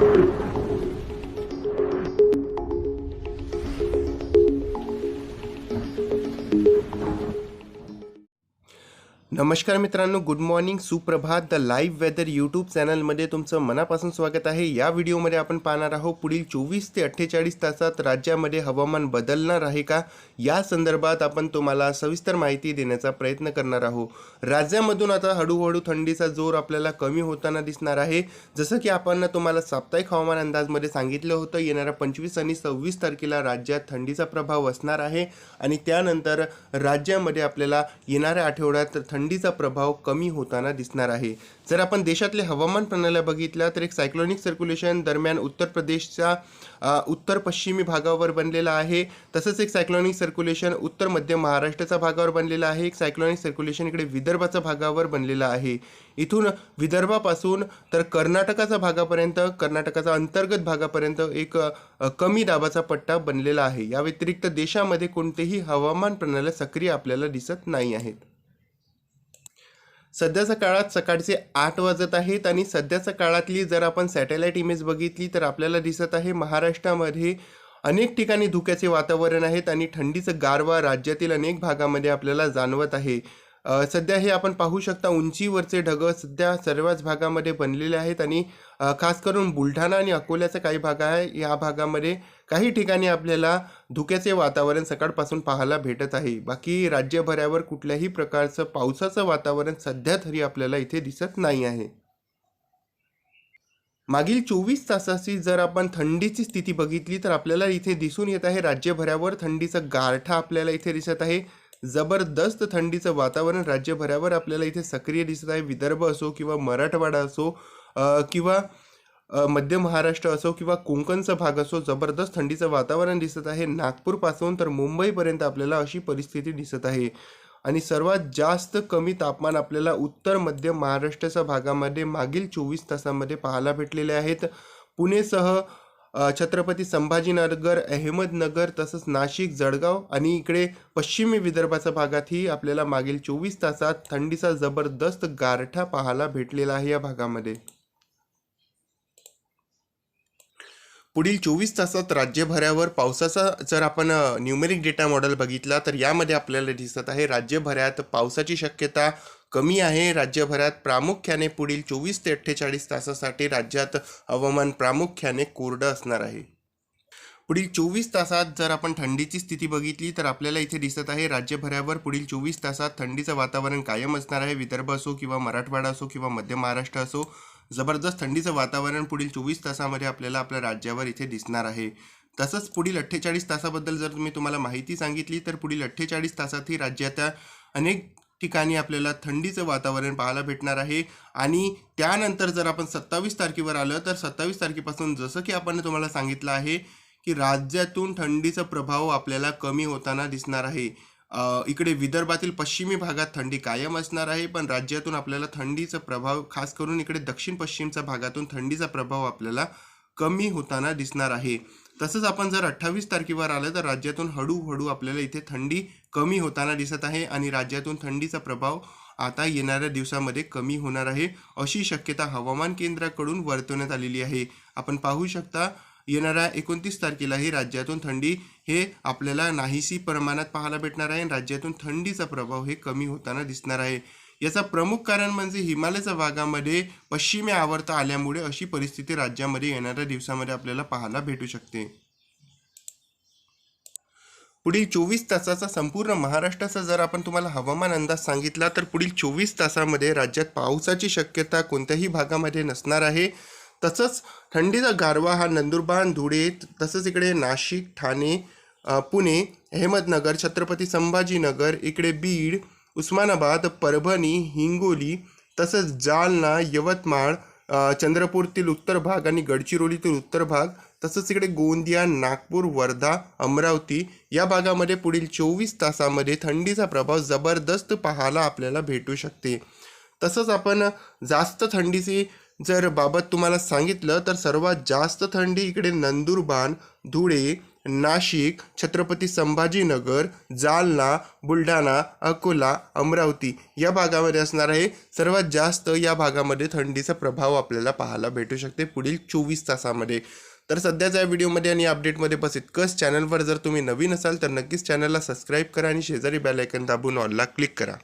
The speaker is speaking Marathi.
Thank you. नमस्कार मित्रांनो गुड मॉर्निंग सुप्रभात द लाईव्ह वेदर यूट्यूब चॅनलमध्ये तुमचं मनापासून स्वागत आहे. या व्हिडिओमध्ये आपण पाहणार आहोत पुढील चोवीस ते अठ्ठेचाळीस तासात राज्यामध्ये हवामान बदलणार आहे का? या संदर्भात आपण तुम्हाला सविस्तर माहिती देण्याचा प्रयत्न करणार आहोत. राज्यामधून आता हळूहळू थंडीचा जोर आपल्याला कमी होताना दिसणार आहे. जसं की आपण तुम्हाला साप्ताहिक हवामान अंदाजमध्ये सांगितलं होतं येणाऱ्या पंचवीस आणि सव्वीस तारखेला राज्यात थंडीचा प्रभाव असणार आहे. आणि त्यानंतर राज्यामध्ये आपल्याला येणाऱ्या आठवड्यात थंडीचा प्रभाव कमी होताना दिसणार आहे. जर आपण देशातले हवामान प्रणाल्या बघितल्या तर एक सायक्लोनिक सर्क्युलेशन दरम्यान उत्तर प्रदेशच्या उत्तर पश्चिमी भागावर बनलेला आहे. तसंच एक सायक्लोनिक सर्क्युलेशन उत्तर मध्य महाराष्ट्राच्या भागावर बनलेला आहे. एक सायक्लोनिक सर्क्युलेशन इकडे विदर्भाच्या भागावर बनलेला आहे. इथून विदर्भापासून तर कर्नाटकाच्या भागापर्यंत कर्नाटकाचा अंतर्गत भागापर्यंत एक कमी दाबाचा पट्टा बनलेला आहे. या व्यतिरिक्त देशामध्ये कोणतेही हवामान प्रणाल्या सक्रिय आपल्याला दिसत नाही आहेत. सध्याच्या काळात सकाळचे आठ वाजत आहेत आणि सध्याच्या काळातली जर आपण सॅटेलाईट इमेज बघितली तर आपल्याला दिसत आहे महाराष्ट्रामध्ये अनेक ठिकाणी धुक्याचे वातावरण आहेत आणि थंडीचं गारवा राज्यातील अनेक भागामध्ये आपल्याला जाणवत आहे. सध्या हे आपण पाहू शकता उंचीवरचे ढग सध्या सर्वच भागामध्ये बनलेले आहेत आणि खास करून बुलढाणा आणि अकोल्याचा काही भाग आहे या भागामध्ये काही ठिकाणी आपल्याला धुक्याचे वातावरण सकाळपासून पाहायला भेटत आहे. बाकी राज्यभरावर कुठल्याही प्रकारचं पावसाचं वातावरण सध्या तरी आपल्याला इथे दिसत नाही आहे. मागील चोवीस तासाची जर आपण थंडीची स्थिती बघितली तर आपल्याला इथे दिसून येत आहे राज्यभरावर थंडीचं गारठा आपल्याला इथे दिसत आहे. जबरदस्त थंडीचं वातावरण राज्यभरावर आपल्याला इथे सक्रिय दिसत आहे. विदर्भ असो किंवा मराठवाडा असो किंवा मध्य महाराष्ट्र असो किंवा कोकणचा भाग असो जबरदस्त थंडीचं वातावरण दिसत आहे. नागपूरपासून तर मुंबईपर्यंत आपल्याला अशी परिस्थिती दिसत आहे. आणि सर्वात जास्त कमी तापमान आपल्याला उत्तर मध्य महाराष्ट्राच्या भागामध्ये मागील चोवीस तासामध्ये पाहायला भेटलेले आहेत. पुणेसह छत्रपती संभाजीनगर अहमदनगर तसंच नाशिक जळगाव आणि इकडे पश्चिमी विदर्भाच्या भागातही आपल्याला मागील चोवीस तासात थंडीचा जबरदस्त गारठा पाहायला भेटलेला आहे या भागामध्ये. पुढील चोवीस तासात राज्यभरावर पावसाचा जर आपण न्यूमेरिक डेटा मॉडेल बघितला तर यामध्ये आपल्याला दिसत आहे राज्यभरात पावसाची शक्यता कमी आहे. राज्यभरात प्रामुख्याने पुढील चोवीस ते अठ्ठेचाळीस तासासाठी राज्यात हवामान प्रामुख्याने कोरडं असणार आहे. पुढील चोवीस तासात जर आपण थंडीची स्थिती बघितली तर आपल्याला इथे दिसत आहे राज्यभरावर पुढील चोवीस तासात थंडीचं वातावरण कायम असणार आहे. विदर्भ असो किंवा मराठवाडा असो किंवा मध्य महाराष्ट्र असो जबरदस्त थंडीचं वातावरण पुढील चोवीस तासामध्ये आपल्याला आपल्या राज्यावर इथे दिसणार आहे. तसंच पुढील अठ्ठेचाळीस तासाबद्दल जर मी तुम्हाला माहिती सांगितली तर पुढील अठ्ठेचाळीस तासातही राज्याच्या अनेक ठिकाणी आपल्याला थंडीचं वातावरण पाहायला भेटणार आहे. आणि त्यानंतर जर आपण सत्तावीस तारखेवर आलं तर सत्तावीस तारखेपासून जसं की आपण तुम्हाला सांगितलं आहे की राज्यातून थंडीचा प्रभाव आपल्याला कमी होताना दिसणार आहे. इकडे विदर्भातील पश्चिमी भागात थंडी कायम असणार आहे पण राज्यातून आपल्याला थंडीचा प्रभाव खास करून इकडे दक्षिण पश्चिमच्या भागातून थंडीचा प्रभाव आपल्याला कमी होताना दिसणार आहे. तसंच आपण जर अठ्ठावीस तारखेवर आलं तर राज्यातून हळूहळू आपल्याला इथे थंडी कमी होताना दिसत आहे आणि राज्यातून थंडीचा प्रभाव आता येणाऱ्या दिवसामध्ये कमी होणार आहे. अशी शक्यता हवामान केंद्राकडून वर्तवण्यात आलेली आहे. आपण पाहू शकता येणाऱ्या एकोणतीस तारखेलाही राज्यातून थंडी हे आपल्याला नाहीशी प्रमाणात पाहायला भेटणार आहे आणि राज्यातून थंडीचा प्रभाव हे कमी होताना दिसणार आहे. याचा प्रमुख कारण म्हणजे हिमालयाच्या भागामध्ये पश्चिमे आवर्त आल्यामुळे अशी परिस्थिती राज्यामध्ये येणाऱ्या दिवसामध्ये आपल्याला पाहायला भेटू शकते. पुढील चोवीस तासाचा संपूर्ण महाराष्ट्राचा जर आपण तुम्हाला हवामान अंदाज सांगितला तर पुढील चोवीस तासामध्ये राज्यात पावसाची शक्यता कोणत्याही भागामध्ये नसणार आहे. तसंच थंडीचा गारवा हा नंदुरबार धुळे तसंच इकडे नाशिक ठाणे पुणे अहमदनगर छत्रपती संभाजीनगर इकडे बीड उस्मानाबाद परभणी हिंगोली तसंच जालना यवतमाळ चंद्रपूरतील उत्तर भाग आणि गडचिरोलीतील उत्तर भाग तसंच इकडे गोंदिया नागपूर वर्धा अमरावती या भागामध्ये पुढील चोवीस तासामध्ये थंडीचा प्रभाव जबरदस्त पाहायला आपल्याला भेटू शकते. तसंच आपण जास्त थंडीची जर बाबत तुम्हाला सांगितलं तर सर्वात जास्त थंडी इकडे नंदुरबार धुळे नाशिक छत्रपती संभाजीनगर जालना बुलढाणा अकोला अमरावती या भागामध्ये असणार आहे. सर्वात जास्त या भागामध्ये थंडीचा प्रभाव आपल्याला पाहायला भेटू शकते पुढील चोवीस तासामध्ये. तर सध्याच्या या व्हिडिओमध्ये आणि अपडेटमध्ये बस इतकंच. चॅनलवर जर तुम्ही नवीन असाल तर नक्कीच चॅनलला सबस्क्राईब करा आणि शेजारी बेल आयकन दाबून ऑलला क्लिक करा.